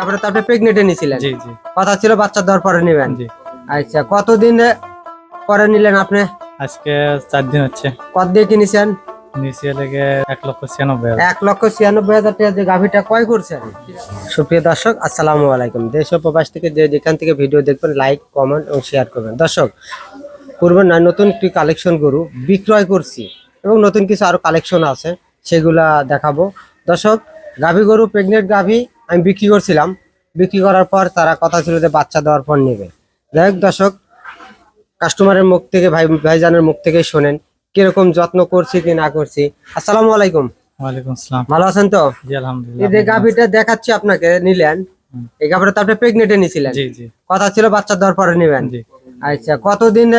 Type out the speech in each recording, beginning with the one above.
তারপরে তো আপনি প্রেগনেন্টে নিছিলেন। জি জি। কথা ছিল বাচ্চা দেওয়ার পরে নেবেন। জি। আচ্ছা কতদিন পরে নিলেন আপনি? আজকে চার দিন হচ্ছে। কত দিয়ে কিনেছেন সুপ্রিয় দর্শক আসসালামু আলাইকুম। দেশ ও প্রবাস থেকে যে যেখান থেকে ভিডিও দেখবেন লাইক কমেন্ট এবং শেয়ার করবেন। দর্শক পূর্বে নয় নতুন একটি কালেকশন গরু বিক্রয় করছি এবং নতুন কিছু আরও কালেকশন আছে সেগুলা দেখাবো। দর্শক গাভী গরু প্রেগনেন্ট গাভী আমি বিক্রি করছিলাম। বিক্রি করার পর তারা কথা ছিল যে বাচ্চা দেওয়ার পর নেবে। যাই হোক দর্শক কাস্টমারের মুখ থেকে ভাই ভাইজানের মুখ থেকে শোনেন কীরকম যত্ন করছি কি না করছি। আসসালামু আলাইকুম। ওয়ালাইকুম আসসালাম। ভালো আছেন তো? জি আলহামদুলিল্লাহ। এই যে গাভিটা দেখাচ্ছি আপনাকে নিলেন। এই গাভিটা তো আপনি প্রেগনেন্টে নিছিলেন। জি জি। কথা ছিল বাচ্চা দেওয়ার পরে নেবেন। জি। আচ্ছা কতদিন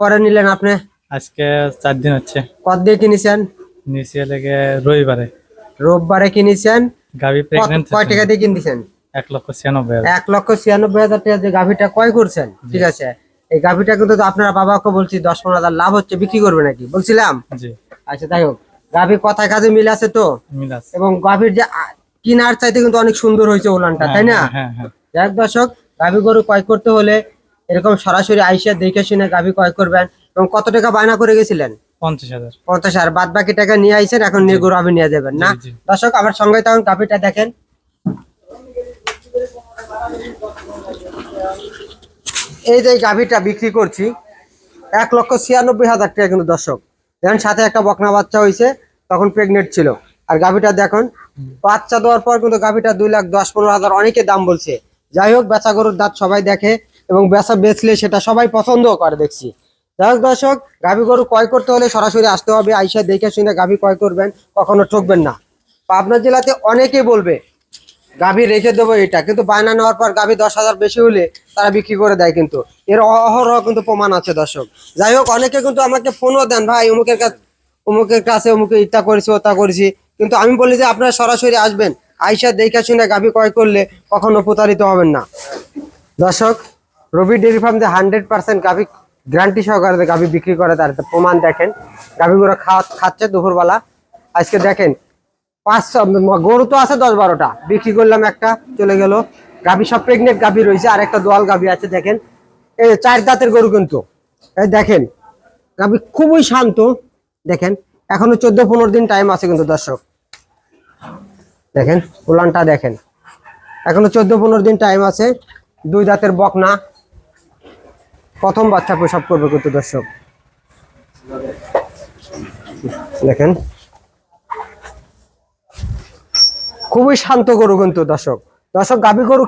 পরে নিলেন আপনি? আজকে চার দিন হচ্ছে। কত দিয়ে কিনেছেন? নিচে লেগে রবিবারে। রোববারে কিনেছেন? গাবি কত- প্রেগনেন্ট কয় টাকা দিয়ে কিনতেছেন? এক লক্ষ ছিয়ানব্বই হাজার। এক লক্ষ ছিয়ানব্বই হাজার টাকা যে গাভিটা ক্রয় করছেন ঠিক আছে? এই গাভিটা কিন্তু আপনার বাবাকে বলছি দশ পনেরো হাজার লাভ হচ্ছে বিক্রি করবে নাকি? বলছিলাম? জি। আচ্ছা যাই হোক। গাভি কথায় কাজে মিল আছে তো? মিল আছে। এবং গাভির যে কিনার চাইতে কিন্তু অনেক সুন্দর হয়েছে ওলানটা তাই না? হ্যাঁ হ্যাঁ যাই হোক দর্শক গাভী গরু ক্রয় করতে হলে এরকম সরাসরি আইসা দেখে শুনে গাভী ক্রয় করবেন। এবং কত টাকা বায়না করে গেছিলেন? পঞ্চাশ হাজার। পঞ্চাশ বাদ বাকি টাকা নিয়ে এখন নিয়ে যাবেন না। দর্শক আমার সঙ্গে তখন গাভীটা দেখেন। এই যে গাভীটা বিক্রি করছি এক লক্ষ ছিয়ানব্বই হাজার টাকা কিন্তু দর্শক। দেখেন সাথে একটা বকনা বাচ্চা হয়েছে তখন প্রেগনেন্ট ছিল। আর গাভীটা দেখুন বাচ্চা দেওয়ার পর কিন্তু গাভীটা দুই লাখ দশ পনেরো হাজার অনেকে দাম বলছে। যাই হোক বেচা গরুর দাঁত সবাই দেখে এবং বেচা বেচলে সেটা সবাই পছন্দও করে দেখছি। যাই দর্শক গাভী গরু ক্রয় করতে হলে সরাসরি আসতে হবে, আইসা দেখে শুনে গাভী ক্রয় করবেন, কখনো ঠকবেন না। পাবনা জেলাতে অনেকেই বলবে, গাভী রেখে দেবো এটা, কিন্তু বায়না নেওয়ার পর গাভী দশ হাজার বেশি হলে তারা বিক্রি করে দেয় কিন্তু। এর অহরহ কিন্তু প্রমাণ আছে দর্শক। যাই হোক, অনেকে কিন্তু আমাকে ফোনও দেন, ভাই, অমুকের কাছে অমুকের কাছে অমুকে ইটা করেছি, ওটা করেছি। কিন্তু আমি বলি যে, আপনারা সরাসরি আসবেন, আইসা দেখে শুনে গাভী ক্রয় করলে কখনো প্রতারিত হবেন না। দর্শক, রবি ডেয়ারি ফার্ম যে হান্ড্রেড পার্সেন্ট গাভী গ্যারান্টি সহকারে গাভী বিক্রি করে, তার প্রমাণ দেখেন। গাভীগুলো খাওয়া খাচ্ছে দুপুরবেলা। আজকে দেখেন, পাঁচশো, গরু তো আছে দশ বারোটা। বিক্রি করলাম একটা, চলে গেল। গাভী সব প্রেগনেন্ট গাভী রয়েছে, আর একটা দোয়াল গাভী আছে, দেখেন। এই চার দাঁতের গরু কিন্তু। এই দেখেন, গাভী খুবই শান্ত। দেখেন, এখনও চোদ্দ পনেরো দিন টাইম আছে কিন্তু দর্শক। দেখেন, উলানটা দেখেন। এখনও চোদ্দ পনেরো দিন টাইম আছে। দুই দাঁতের বকনা। প্রথম বাচ্চা প্রসব করবে কিন্তু দর্শক। দেখেন। খুবই শান্ত গরু কিন্তু দর্শক। দর্শক, গাভী গরু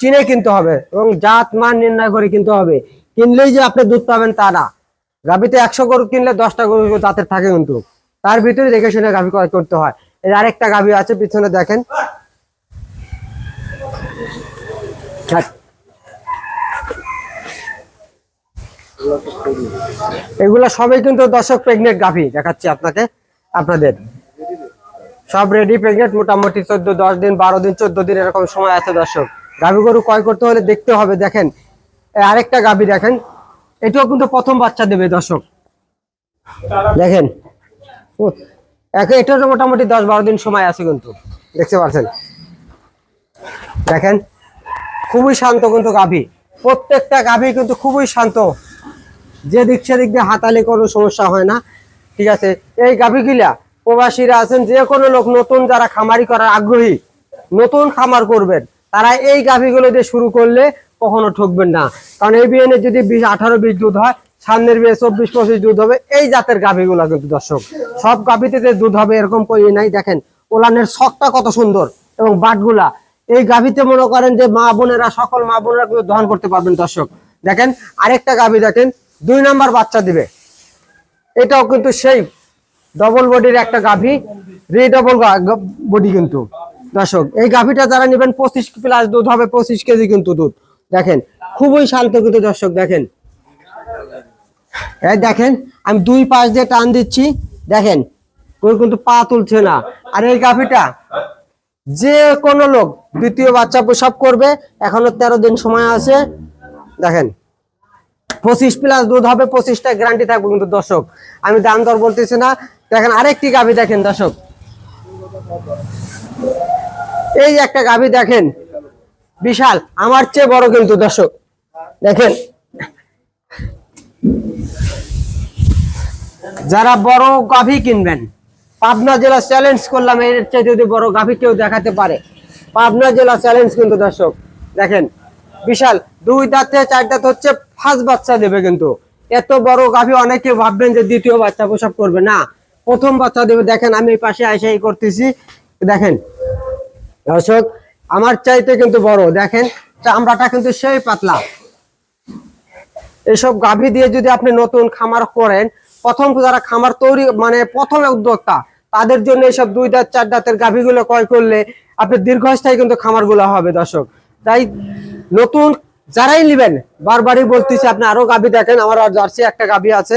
চিনে কিনতে হবে এবং জাত মান নির্ণয় করে কিনতে হবে। কিনলেই যে আপনি দুধ পাবেন তা না। গাভীতে একশো গরু কিনলে দশটা গরু দাঁতের থাকে কিন্তু। তার ভিতরে দেখে শুনে গাভী ক্রয় করতে হয়। এর আরেকটা গাভী আছে, পিছনে দেখেন আর এগুলা সবই কিন্তু দর্শক প্রেগনেন্ট গাভী, দেখাচ্ছি আপনাকে, আপনাদের। সব রেডি প্রেগনেন্ট মোটামুটি চোদ্দ, দশ দিন, বারো দিন, চোদ্দ দিন এরকম সময় আছে দর্শক। গাভী গরু ক্রয় করতে হলে দেখতে হবে, দেখেন। আরেকটা গাভী দেখেন, এটাও কিন্তু প্রথম বাচ্চা দেবে দর্শক। দেখেন এটারও মোটামুটি দশ, বারো দিন সময় আছে কিন্তু, দেখতে পাচ্ছেন। দেখেন, খুবই শান্ত কিন্তু গাভী। প্রত্যেকটা গাভী কিন্তু খুবই শান্ত। যে দিক সেদিক দিয়ে হাতালে কোনো সমস্যা হয় না। ঠিক আছে? এই গাভীগুলা, প্রবাসীরা আছেন, যে কোনো লোক নতুন যারা খামারি করার আগ্রহী, নতুন খামার করবেন, তারা এই গাভীগুলো দিয়ে শুরু করলে কখনো ঠকবেন না। কারণ এই বিয়ে যদি বিশ, আঠারো, বিশ দুধ হয়, সামনের বিয়ে চব্বিশ, পঁচিশ দুধ হবে, এই জাতের গাভীগুলো কিন্তু দর্শক, সব গাভীতে যে দুধ হবে এরকম কই নাই। দেখেন, ওলানের শখটা কত সুন্দর এবং বাটগুলা। এই গাভীতে মনে করেন যে মা বোনেরা, সকল মা বোনেরা দহন করতে পারবেন দর্শক। দেখেন, আরেকটা গাভী দেখেন দুই নাম্বার বাচ্চা দিবে। এটাও কিন্তু সেই ডবল বডির একটা গাভী রি ডবল বডি কিন্তু। দর্শক, এই গাভীটা যারা নেবেন, পঁচিশ প্লাস দুধ হবে, পঁচিশ কেজি কিন্তু দুধ। দেখেন, খুবই শান্ত কিন্তু দর্শক, দেখেন। এই দেখেন, আমি দুই পাশ দিয়ে টান দিচ্ছি। দেখেন কেউ কিন্তু পা তুলছে না। আর এই গাভীটা, যে কোনো লোক, দ্বিতীয় বাচ্চা প্রসব করবে, এখনও তেরো দিন সময় আছে। দেখেন পঁচিশ প্লাস দুধ হবে, পঁচিশটা গ্যারান্টি থাকবে কিন্তু দর্শক। আমি দাম দর বলতেছি না, দেখেন আরেকটি গাভী দেখেন দর্শক। এই একটা গাভী দেখেন, বিশাল, আমার চেয়ে বড় কিন্তু দর্শক। দেখেন, যারা বড় গাভী কিনবেন, পাবনা জেলা চ্যালেঞ্জ করলাম, এর চাইতে যদি বড় গাভী কেউ দেখাতে পারে, পাবনা জেলা চ্যালেঞ্জ কিন্তু দর্শক। দেখেন বিশাল, দুই দাঁতে চার দাঁত হচ্ছে ফার্স্ট বাচ্চা দেবে কিন্তু। এত বড় গাভী অনেকে ভাববেন যে দ্বিতীয় বাচ্চা প্রসব করবে। না, প্রথম বাচ্চা দেবে। দেখেন, আমি এই পাশে আইসাই করতেছি। দেখেন, দর্শক, আমার চাইতে কিন্তু বড়। দেখেন, চামড়াটা কিন্তু সেই পাতলা। এসব গাভী দিয়ে যদি আপনি নতুন খামার করেন, প্রথম যারা খামার তৈরি মানে প্রথম উদ্যোক্তা, তাদের জন্য এইসব দুই দাঁত, চার দাঁতের গাভীগুলো ক্রয় করলে আপনি দীর্ঘস্থায়ী কিন্তু খামারগুলো হবে, দর্শক। তাই নতুন যারাই নেবেন, বারবারই বলতেছি, আপনি আরও গাভী দেখেন, আমার আর জার্সি একটা গাভী আছে।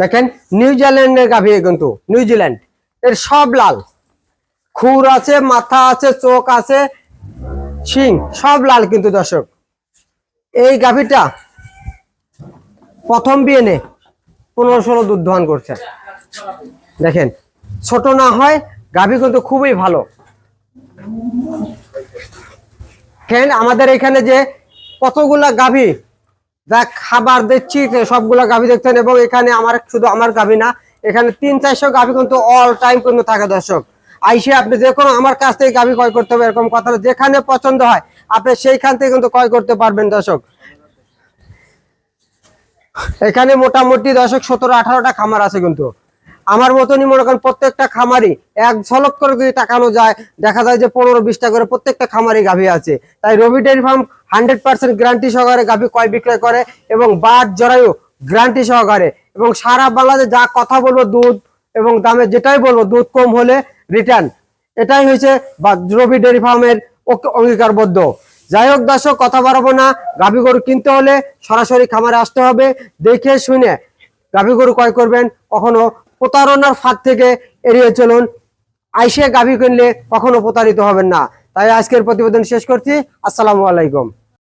দেখেন নিউজিল্যান্ডের গাভী কিন্তু নিউজিল্যান্ড এর সব লাল। খুর আছে, মাথা আছে, চোখ আছে, শিং, সব লাল কিন্তু দর্শক। এই গাভীটা প্রথম বিয়ে নে, পনেরো ষোলো দুধ করছে। দেখেন, ছোট না হয় গাভী কিন্তু খুবই ভালো। ফ্রেন্ড আমাদের এখানে যে কতগুলা গাভী, যা খাবার দিচ্ছি সবগুলা গাভী দেখতেন এবং এখানে আমার শুধু আমার গাভী না, এখানে তিন চারশো গাভী কিন্তু অল টাইম কিন্তু থাকে দর্শক। আইসে আপনি যে কোনো আমার কাছ থেকে গাভী ক্রয় করতে হবে, এরকম কথা যেখানে পছন্দ হয়, আপনি সেইখান থেকে কিন্তু ক্রয় করতে পারবেন দর্শক। এখানে মোটামুটি দর্শক সতেরো আঠারোটা খামার আছে কিন্তু। আমার মতনই মনে করেন প্রত্যেকটা খামারই এক ঝলক করে যদি তাকানো যায়, দেখা যায় যে পনেরো বিশটা করে প্রত্যেকটা খামারি গাভী আছে। তাই Rabi dairy farm hundred percent guarantee সহকারে গাভী ক্রয় বিক্রয় করে এবং বাদ জরায়ু গ্যারান্টি সহকারে এবং সারা বাংলাদেশে যা কথা বলব দুধ এবং দামে যেটাই বলব, দুধ কম হলে রিটার্ন এটাই হয়েছে রবি ডেয়ারি ফার্মের অঙ্গ- অঙ্গীকারবদ্ধ। যাই হোক দর্শক, কথা বাড়াবো না। গাভী গরু কিনতে হলে সরাসরি খামারে আসতে হবে। দেখে শুনে গাভী গরু ক্রয় করবেন। কখনো প্রতারণার ফাঁক থেকে এড়িয়ে চলুন। আইসে গাভী কিনলে কখনো প্রতারিত হবেন না। তাই আজকের প্রতিবেদন শেষ করছি। আসসালামু আলাইকুম।